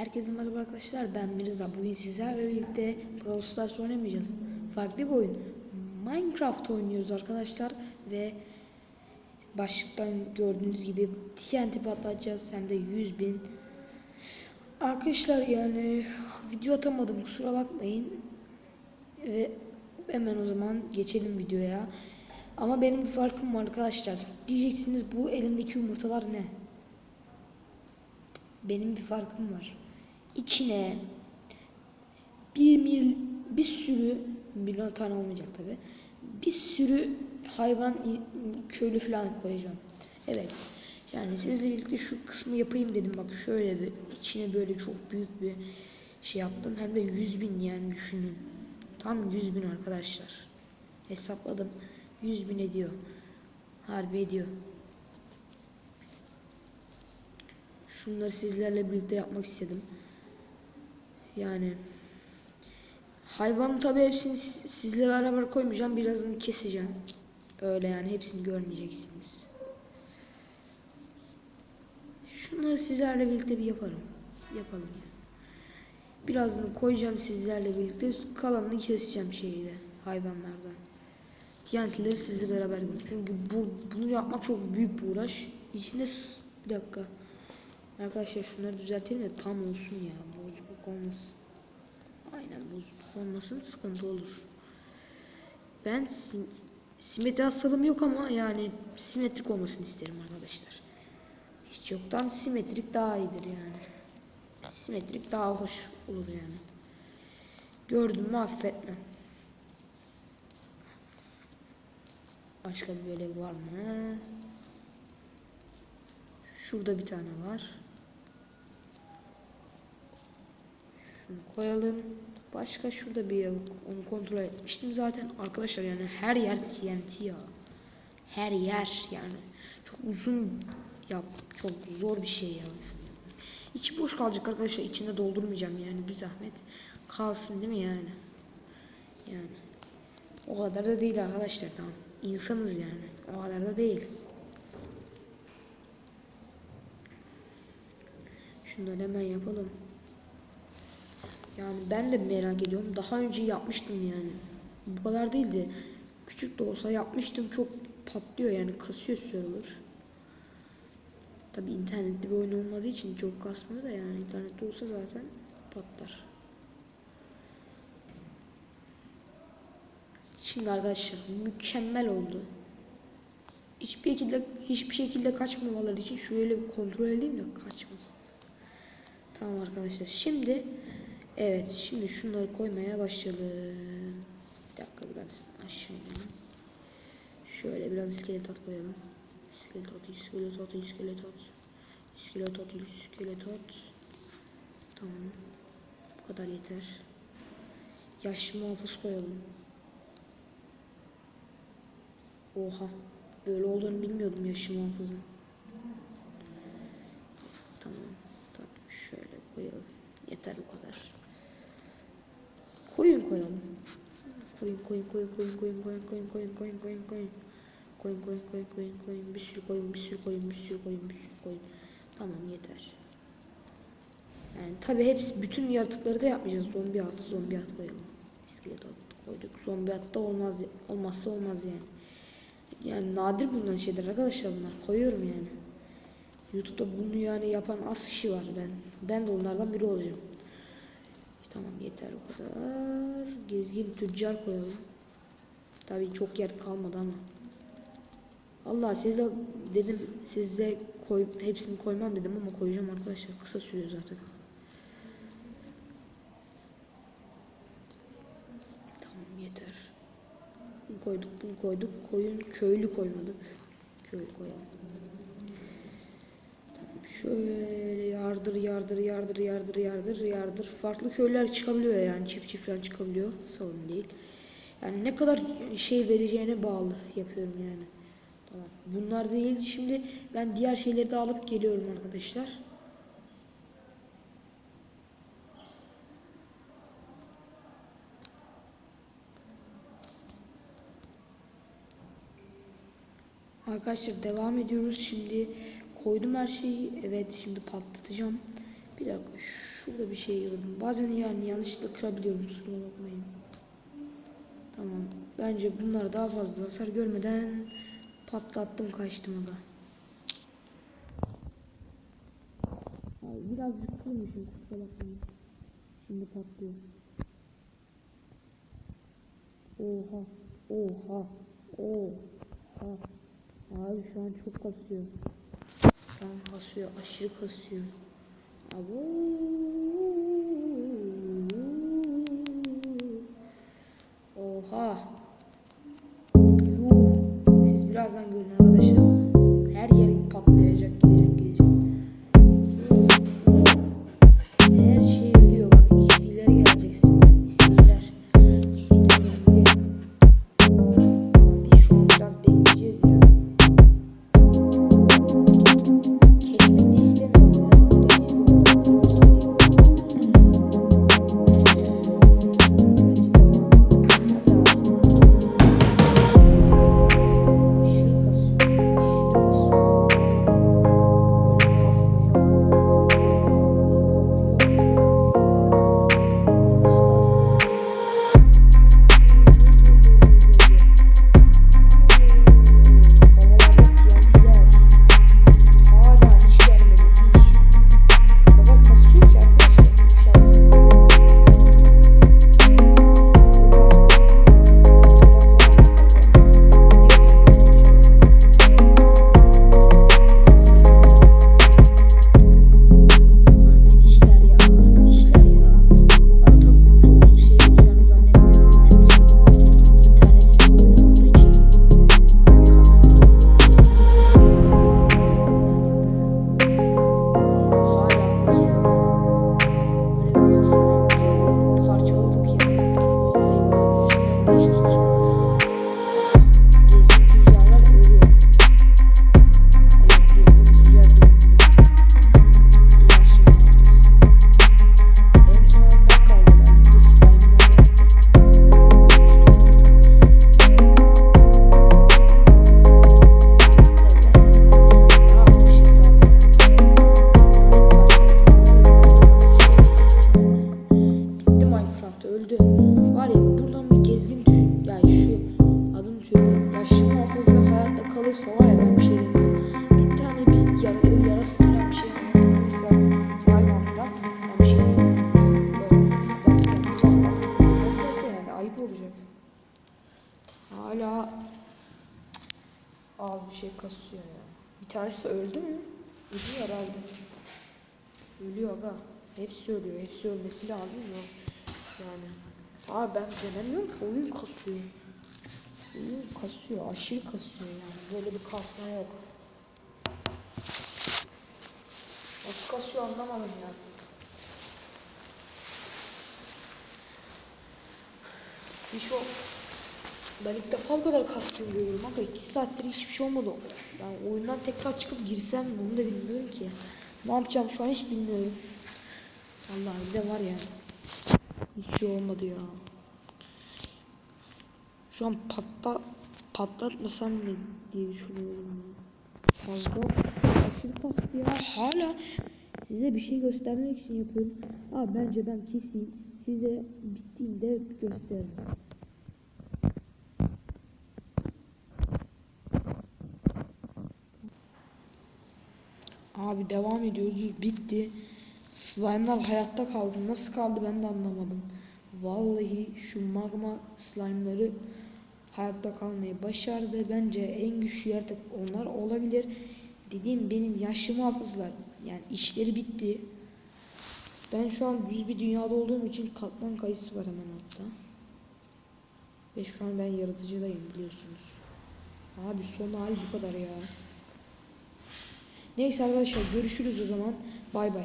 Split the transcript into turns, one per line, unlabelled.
Herkese merhaba arkadaşlar ben Mirza bugün sizlerle birlikte Brawl Stars oynamayacağız. Farklı bir oyun. Minecraft oynuyoruz arkadaşlar ve başlıktan gördüğünüz gibi TNT patlatacağız. Hem de 100 bin. Arkadaşlar yani video atamadım kusura bakmayın. Ve hemen o zaman geçelim videoya. Ama benim bir farkım var arkadaşlar. Diyeceksiniz bu elimdeki yumurtalar ne? Benim bir farkım var. İçine bir mil, bir sürü milyon tane olmayacak tabi. Bir sürü hayvan köylü falan koyacağım. Evet. Yani sizle birlikte şu kısmı yapayım dedim. Bak şöyle bir içine böyle çok büyük bir şey yaptım. Hem de 100 bin yani düşünün. Tam 100 bin arkadaşlar. Hesapladım. 100 bin ediyor. Harbi ediyor. Şunları sizlerle birlikte yapmak istedim. Yani hayvan tabi hepsini sizle beraber koymayacağım. Birazını keseceğim. Öyle yani hepsini görmeyeceksiniz. Şunları sizlerle birlikte bir yaparım. Yapalım ya. Birazını koyacağım sizlerle birlikte. Kalanını keseceğim şeyde hayvanlardan. TNT'leri sizle beraber yapıyorum. Çünkü bu, bunu yapmak çok büyük bir uğraş. İçinde bir dakika. Arkadaşlar şunları düzeltelim de tam olsun ya. Bozukluk olmasın. Aynen bozukluk olmasın sıkıntı olur. Ben sim simetri hastalığım yok ama yani simetrik olmasını isterim arkadaşlar. Hiç yoktan simetrik daha iyidir yani. Simetrik daha hoş olur yani. Gördüm mü affetmem. Başka bir görev var mı? Şurada bir tane var. Şunu koyalım. Başka şurada bir yer onu kontrol etmiştim zaten arkadaşlar yani her yer TNT ya. Her yer yani çok uzun yap çok zor bir şey ya. İçi boş kalacak arkadaşlar içinde doldurmayacağım yani bir zahmet kalsın değil mi yani? Yani o kadar da değil arkadaşlar tamam. İnsanız yani o kadar da değil. Şunları hemen yapalım. Yani ben de merak ediyorum. Daha önce yapmıştım yani. Bu kadar değildi. Küçük de olsa yapmıştım. Çok patlıyor yani kasıyor server. Tabi internetli bir oyun olmadığı için çok kasmıyor da yani internette olsa zaten patlar. Şimdi arkadaşlar mükemmel oldu. Hiçbir şekilde hiçbir şekilde kaçmamaları için şöyle bir kontrol edeyim de kaçmasın. Tamam arkadaşlar. Şimdi evet şimdi şunları koymaya başlayalım. Bir dakika biraz aşağı inelim. Şöyle biraz iskelet at koyalım. İskelet at, iskelet at, iskelet at. İskelet at, iskelet at. Tamam. Bu kadar yeter. Yaşlı muhafız koyalım. Oha. Böyle olduğunu bilmiyordum yaşlı muhafızın. Tamam. Tamam. Şöyle koyalım. Yeter bu kadar. Koyun koyalım. Koyun koyun koyun koyun koyun koyun koyun koyun koyun koyun koyun. Koyun koyun koyun koyun koyun bir sürü koyun bir sürü koyun bir sürü koyun bir sürü koyun. Tamam yeter. Yani tabi hepsi bütün yaratıkları da yapmayacağız. Zombi at, zombi at koyalım. İskelet at koyduk. Zombi at da olmaz olmazsa olmaz yani. Yani nadir bulunan şeyler arkadaşlar bunlar. Koyuyorum yani. YouTube'da bunu yani yapan az kişi var ben. Ben de onlardan biri olacağım. Tamam yeter o kadar. Gezgin tüccar koyalım. Tabii çok yer kalmadı ama. Allah sizle dedim size koy hepsini koymam dedim ama koyacağım arkadaşlar. Kısa sürüyor zaten. Tamam yeter. Bunu koyduk bunu koyduk. Koyun köylü koymadık. Köylü koyalım. Şöyle yardır yardır yardır yardır yardır yardır. Farklı köyler çıkabiliyor yani çift çift falan çıkabiliyor. Sorun değil. Yani ne kadar şey vereceğine bağlı yapıyorum yani. Tamam. Bunlar değil. Şimdi ben diğer şeyleri de alıp geliyorum arkadaşlar. Arkadaşlar devam ediyoruz. Şimdi koydum her şeyi. Evet şimdi patlatacağım. Bir dakika Şurada bir şey gördüm. Bazen yani yanlışlıkla kırabiliyorum. Kusura bakmayın. Tamam. Bence bunlar daha fazla hasar görmeden patlattım kaçtım. Abi birazcık kırmışım kusura bakmayın. Şimdi patlıyor. Oha. Oha. Oha. Abi şu an çok kasıyor. Şu an kasıyor. Aşırı kasıyor. Abo. Oha. Öldü mü? Ölüyor herhalde. Ölüyor aga. Hepsi ölüyor. Hepsi ölmesi lazım ya. Yani. Aa ben denemiyorum ki oyun kasıyor. Oyun kasıyor. Aşırı kasıyor yani. Böyle bir kasma yok. Nasıl kasıyor anlamadım ya. Hiç o ben ilk defa bu kadar kastığını görüyorum ama 2 saattir hiçbir şey olmadı. Yani oyundan tekrar çıkıp girsem mi onu da bilmiyorum ki. Ne yapacağım şu an hiç bilmiyorum. Vallahi bir de var yani. Hiç şey olmadı ya. Şu an patla patlatmasam mı diye düşünüyorum. ya. Fazla aşırı kastı ya. Hala size bir şey göstermek için yapıyorum. Aa bence ben keseyim. Size bittiğinde gösteririm. Abi devam ediyoruz. Bitti. Slime'lar hayatta kaldı. Nasıl kaldı ben de anlamadım. Vallahi şu magma slime'ları hayatta kalmayı başardı. Bence en güçlü yaratık onlar olabilir. Dediğim benim yaşlı muhafızlar. Yani işleri bitti. Ben şu an düz bir dünyada olduğum için katman kayısı var hemen altta. Ve şu an ben yaratıcıdayım biliyorsunuz. Abi son hali bu kadar ya. Neyse arkadaşlar görüşürüz o zaman. Bay bay.